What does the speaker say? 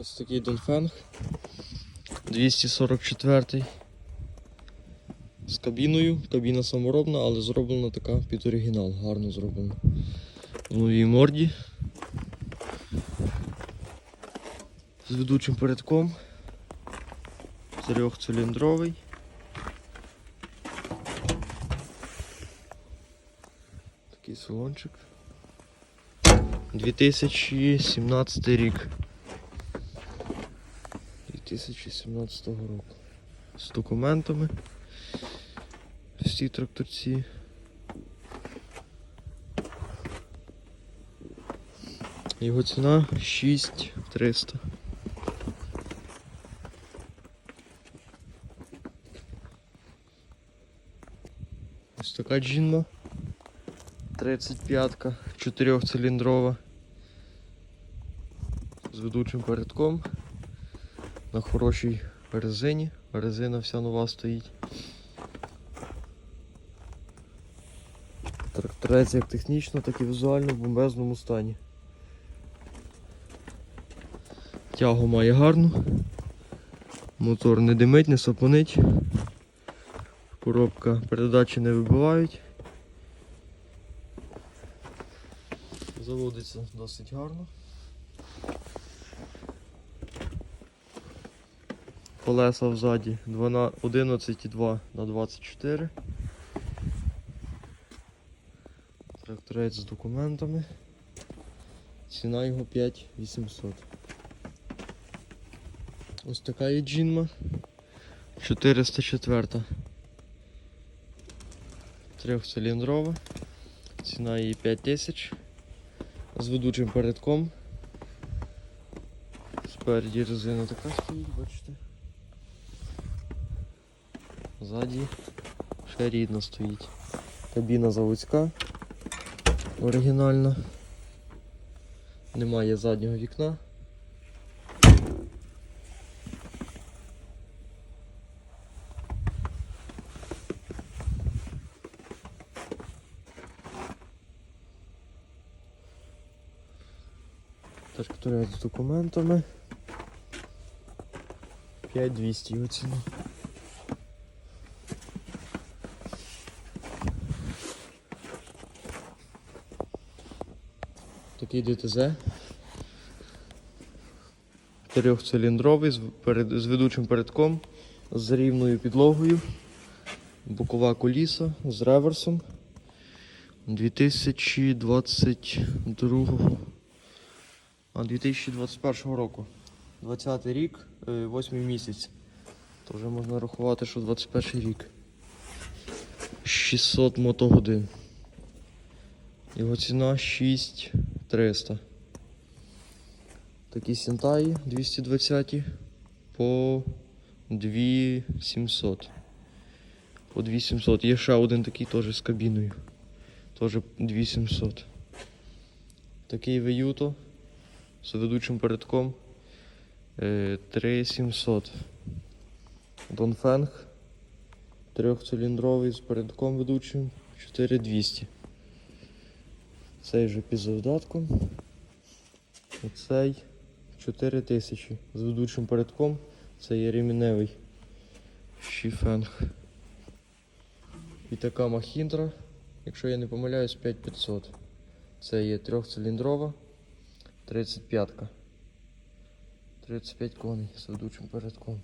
Ось такий Донфенг. 244 з кабіною. Кабіна саморобна, але зроблена така під оригінал. Гарно зроблена. В новій морді. З ведучим передком. Трьохциліндровий. Такий салончик. 2017 рік. 2017 року. З документами. Всі тракторці. Його ціна 6300. Ось така джинма. 35-ка, 4-циліндрова. З ведучим передком. На хорошій резині. Резина вся нова стоїть. Тракторець як технічно, так і візуально в бомбезному стані. Тягу має гарну. Мотор не димить, не сапонить. Коробка передачі не вибивають. Заводиться досить гарно. Колеса взаді 11,2 на 24. Тракторець з документами. Ціна його 5800. Ось така є джинма. 404. Трьохциліндрова. Ціна її 5000 з ведучим передком. Спереді резина така стоїть, бачите. Ззаді ще рідна стоїть. Кабіна заводська. Оригінальна. Немає заднього вікна. Тракторець з документами. 5200 його ціна. Такий ДТЗ. Трьохциліндровий з, ведучим передком, з рівною підлогою, бокова коліса з реверсом 2022 а 2021 року. 20 рік, 8 місяць. То вже можна рахувати, що 21 рік. 600 мотогодин. Його ціна 6300. Такі сінтаї 220 по 2700. По 2700. Є ще один такий теж з кабіною. Теж 2700. Такий Веюто з ведучим передком е, 3700. Донфенг трьохциліндровий з передком ведучим 4200. Цей вже під. Оцей 4000 з ведучим передком. Це є реміневий шіфенг. І така махіндра, якщо я не помиляюсь, 5500. Це є трьохциліндрова. 35-ка. 35 коней з ведучим передком.